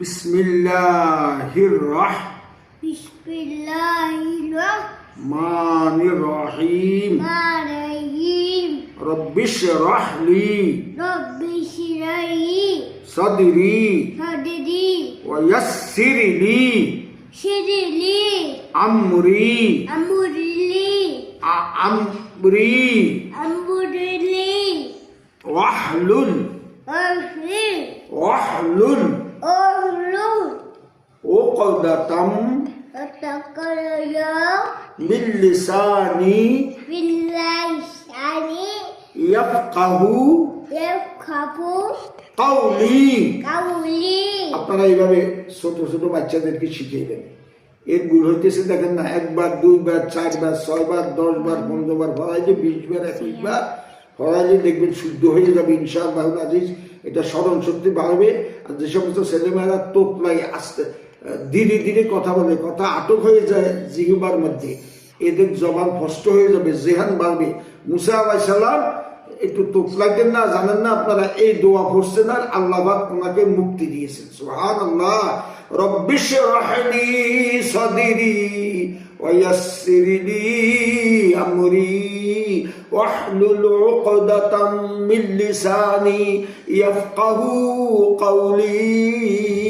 بسم الله بسم الله الرحمن الرحيم. الرحمن الرحيم. رب اشرح لي رب اشرح لي صدري صدري ويسر لي شر لي أمري أمر لي أمري. أمر لي واحلل. واحلل. أهلو عقدة وتقل من لساني باللسان يفقه يفقه قولي قولي আপনারা এইভাবে ছোট ছোট বাচ্চাদেরকে শিখিয়ে দেন এর ভুল হইতেছে দেখেন না একবার দুইবার চারবার ছয়বার দশবার পনেরো বার ফলাইলে বিশ বার একুশ বার ফলাইলে দেখবেন শুদ্ধ হয়ে যাবে ইনশাআল্লাহ আজিজ এটা স্মরণ শক্তি বাড়বে আর যে সমস্ত ছেলেমেয়েরা তোতলাই আসতে ধীরে ধীরে কথা বলে কথা আটক হয়ে যায় জিহিবার মধ্যে এদের জবান কষ্ট হয়ে যাবে জেহান বাড়বে মুসা আলাই সালাম একটু তোতলাইতেন না জানেন না আপনারা এই দোয়া করছেন আর আল্লাহ পাক ওনাকে মুক্তি দিয়েছেন সুহান আল্লাহ রব্বিশ রাহলি সদিরি ويسر لي أمري واحلل عقدة من لساني يفقه قولي